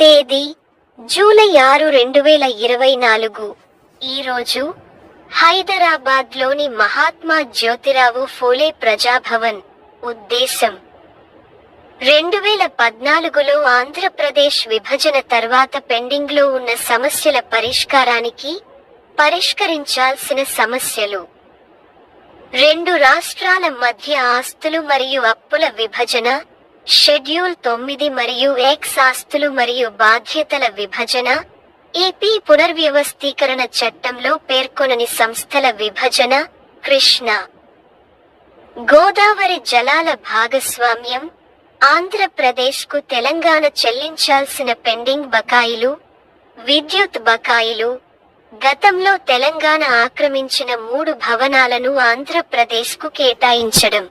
తేదీ జూలై ఆరు రెండు వేల ఇరవై నాలుగు. ఈరోజు హైదరాబాద్లోని మహాత్మా జ్యోతిరావు ఫూలే ప్రజాభవన్ ఉద్దేశం. రెండు వేల పద్నాలుగులో ఆంధ్రప్రదేశ్ విభజన తర్వాత పెండింగ్లో ఉన్న సమస్యల పరిష్కారానికి పరిష్కరించాల్సిన సమస్యలు. రెండు రాష్ట్రాల మధ్య ఆస్తులు మరియు అప్పుల విభజన షెడ్యూల్ తొమ్మిది మరియు ఎక్స్ ఆస్తులు మరియు బాధ్యతల విభజన ఏపీ పునర్వ్యవస్థీకరణ చట్టంలో పేర్కొనని సంస్థల విభజన కృష్ణ. గోదావరి జలాల భాగస్వామ్యం ఆంధ్రప్రదేశ్కు తెలంగాణ చెల్లించాల్సిన పెండింగ్ బకాయిలు విద్యుత్ బకాయిలు గతంలో తెలంగాణ ఆక్రమించిన మూడు భవనాలను ఆంధ్రప్రదేశ్కు కేటాయించడం.